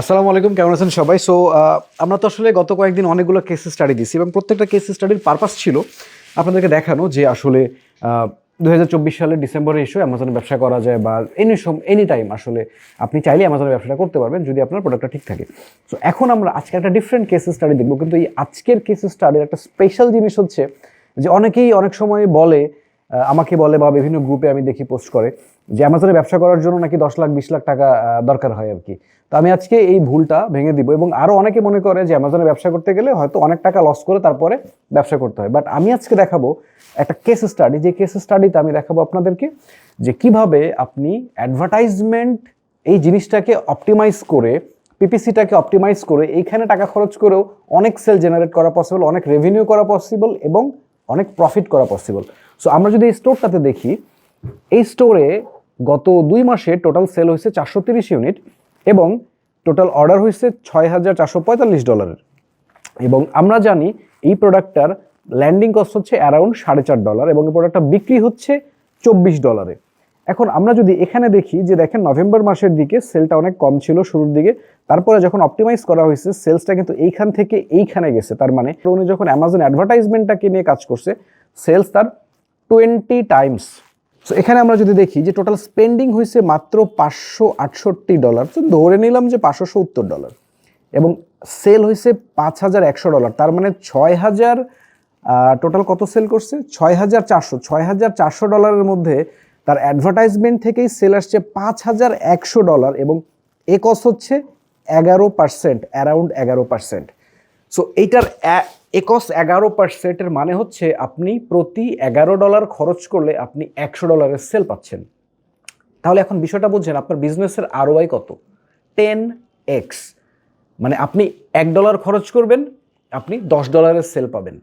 আসসালামু আলাইকুম, কেমন আছেন সবাই? সো আমরা তো আসলে গত কয়েকদিন অনেকগুলো কেস স্টাডি দিছি এবং প্রত্যেকটা কেস স্টাডির পারপাস ছিল আপনাদেরকে দেখানো যে আসলে দু হাজার চব্বিশ সালের ডিসেম্বরে এসে অ্যামাজনে ব্যবসা করা যায় বা এনি সম এনি টাইম আসলে আপনি চাইলে অ্যামাজনে ব্যবসাটা করতে পারবেন যদি আপনার প্রোডাক্টটা ঠিক থাকে। সো এখন আমরা আজকে একটা ডিফারেন্ট কেস স্টাডি দেখব, কিন্তু এই আজকের কেস স্টাডির একটা স্পেশাল জিনিস হচ্ছে যে অনেকেই অনেক সময় বলে আমাকে বলে বা বিভিন্ন গ্রুপে আমি দেখি পোস্ট করে যে অ্যামাজনে ব্যবসা করার জন্য নাকি দশ লাখ, বিশ লাখ টাকা দরকার হয় আর কি। তো আমি আজকে এই ভুলটা ভেঙে দিব এবং আরও অনেকে মনে করে যে অ্যামাজনে ব্যবসা করতে গেলে হয়তো অনেক টাকা লস করে তারপরে ব্যবসা করতে হয়। বাট আমি আজকে দেখাবো একটা কেস স্টাডি যে কেস স্টাডিতে আমি দেখাবো আপনাদেরকে যে কীভাবে আপনি অ্যাডভার্টাইজমেন্ট এই জিনিসটাকে অপটিমাইজ করে পিপিসিটাকে অপটিমাইজ করে, এইখানে টাকা খরচ করেও অনেক সেল জেনারেট করা পসিবল অনেক রেভিনিউ করা পসিবল এবং অনেক প্রফিট করা পসিবল সো আমরা যদি এই স্টোরটাতে দেখি, এই স্টোরে গত দুই মাসে টোটাল সেল হয়েছে চারশো তিরিশ ইউনিট এবং টোটাল অর্ডার হয়েছে ছয় হাজার চারশো পঁয়তাল্লিশ ডলারের এবং আমরা জানি এই প্রোডাক্টটার ল্যান্ডিং কস্ট হচ্ছে অ্যারাউন্ড সাড়ে চার ডলার এবং এই প্রোডাক্টটা বিক্রি হচ্ছে চব্বিশ ডলারে এখন আমরা যদি এখানে দেখি যে দেখেন নভেম্বর মাসের দিকে সেলটা অনেক কম ছিল শুরুর দিকে, তারপরে যখন অপটিমাইজ করা হয়েছে সেলসটা কিন্তু এইখান থেকে এইখানে গেছে। তার মানে উনি যখন অ্যামাজন অ্যাডভার্টাইজমেন্টটাকে নিয়ে কাজ করছে সেলস তার টোয়েন্টি টাইমস। সো এখানে আমরা যদি দেখি যে টোটাল স্পেন্ডিং হয়েছে মাত্র পাঁচশো আটষট্টি ডলার তো ধরে নিলাম যে পাঁচশো সত্তর ডলার এবং সেল হয়েছে পাঁচ হাজার একশো ডলার তার মানে ছয় হাজার টোটাল কত সেল করছে? ছয় হাজার চারশো। ছয় হাজার চারশো ডলারের মধ্যে তার অ্যাডভার্টাইজমেন্ট থেকেই সেল আসছে পাঁচ হাজার একশো ডলার এবং এ কস হচ্ছে এগারো পার্সেন্ট অ্যারাউন্ড এগারো পার্সেন্ট সো এইটার একস এগারো পার্সেন্টের মানে হচ্ছে আপনি প্রতি এগারো ডলার খরচ করলে আপনি একশো ডলারের সেল পাচ্ছেন। তাহলে এখন বিষয়টা বুঝছেন, আপনার বিজনেসের আরওআই কত? টেন এক্স মানে আপনি এক ডলার খরচ করবেন, আপনি দশ ডলারের সেল পাবেন।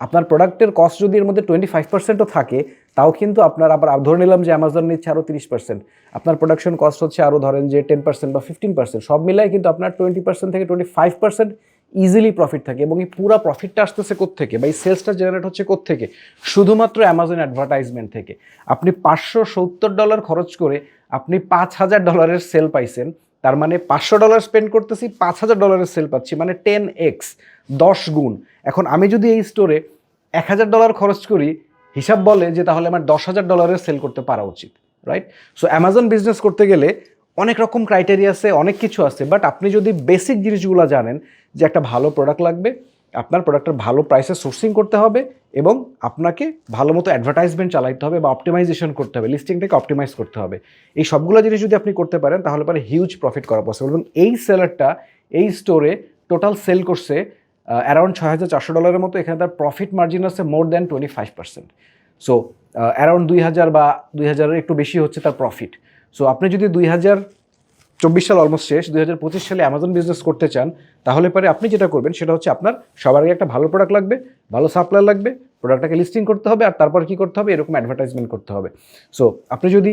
আপনার প্রোডাক্টের কস্ট যদি এর মধ্যে টোয়েন্টি ফাইভ পার্সেন্টও থাকে, তাও কিন্তু আপনার আবার ধরে নিলাম যে অ্যামাজন নিচ্ছে আরও তিরিশ পার্সেন্ট আপনার প্রোডাকশন কস্ট হচ্ছে আরও ধরেন যে টেন পার্সেন্ট বা ফিফটিন পার্সেন্ট সব মিলাই কিন্তু আপনার টোয়েন্টি পার্সেন্ট থেকে twenty five percent easily profit থাকে এবং এই পুরো প্রফিটটা আসতেছে কোত্থেকে বা এই সেলসটা জেনারেট হচ্ছে কোত্থেকে? শুধুমাত্র অ্যামাজন অ্যাডভার্টাইজমেন্ট থেকে। আপনি পাঁচশো সত্তর ডলার খরচ করে আপনি পাঁচ হাজার ডলারের সেল পাইছেন, তার মানে পাঁচশো ডলার স্পেন্ড করতেছি, পাঁচ হাজার ডলারের সেল পাচ্ছি মানে টেন এক্স দশ গুণ। এখন আমি যদি এই স্টোরে এক হাজার ডলার খরচ করি, হিসাব বলে যে তাহলে আমার দশ হাজার ডলারের সেল করতে পারা উচিত রাইট সো অ্যামাজন বিজনেস করতে গেলে অনেক রকম ক্রাইটেরিয়া আছে, অনেক কিছু আছে বাট আপনি যদি বেসিক জিনিসগুলো জানেন যে একটা ভালো প্রোডাক্ট লাগবে, আপনার প্রোডাক্টের ভালো প্রাইসে সোর্সিং করতে হবে এবং আপনাকে ভালো মতো অ্যাডভার্টাইজমেন্ট চালাইতে হবে বা অপটিমাইজেশন করতে হবে লিস্টিংটাকে অপটিমাইজ করতে হবে। এই সবগুলো জিনিস যদি আপনি করতে পারেন, তাহলে পরে হিউজ প্রফিট করা পসিবল এবং এই সেলারটা এই স্টোরে টোটাল সেল করছে অ্যারাউন্ড ছয় হাজার চারশো ডলারের মতো, এখানে তার প্রফিট মার্জিন আছে more than twenty five percent so around দুই হাজার বা দুই হাজারের একটু বেশি হচ্ছে তার প্রফিট সো আপনি যদি দুই হাজার চব্বিশ সাল অলমোস্ট শেষ, দুই হাজার পঁচিশ সালে অ্যামাজন বিজনেস করতে চান, তাহলে পরে আপনি যেটা করবেন, সেটা হচ্ছে আপনার সবার আগে একটা ভালো প্রোডাক্ট লাগবে, ভালো সাপ্লাই লাগবে প্রোডাক্টটাকে লিস্টিং করতে হবে আর তারপর কি করতে হবে? এরকম অ্যাডভার্টাইজমেন্ট করতে হবে। সো আপনি যদি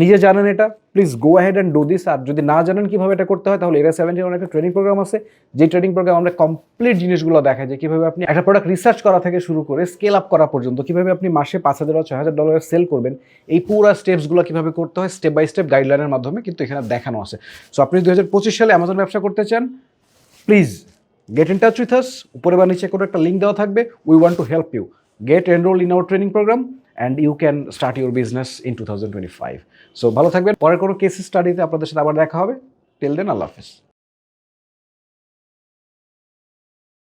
নিজে জানেন এটা please go ahead and do this আর যদি না জানেন কীভাবে এটা করতে হয়, তাহলে এরা সেভেন্টিন একটা ট্রেনিং প্রোগ্রাম আছে। যে ট্রেনিং প্রোগ্রাম আমরা কমপ্লিট জিনিসগুলো দেখায় যে কীভাবে আপনি একটা প্রোডাক্ট রিসার্চ করা থেকে শুরু করে স্কেল আপ করা পর্যন্ত, কীভাবে আপনি মাসে পাঁচ হাজার বা ছয় হাজার ডলারের সেল করবেন, এই পুরো স্টেপসগুলো কীভাবে করতে হয় স্টেপ বাই স্টেপ গাইডলাইনের মাধ্যমে কিন্তু এখানে দেখানো আছে। সো আপনি দু হাজার পঁচিশ সালে অ্যামাজন ব্যবসা করতে চান please get in touch with us উপরে বা নিচে কোনো একটা লিঙ্ক দেওয়া থাকবে। We want to help you get enrol in our training program and you can start your business in two thousand twenty five so ভালো থাকবেন। পরের কোনো কেস স্টাডিতে আপনাদের সাথে আবার দেখা হবে। টেল দেন আল্লাহ হাফিজ।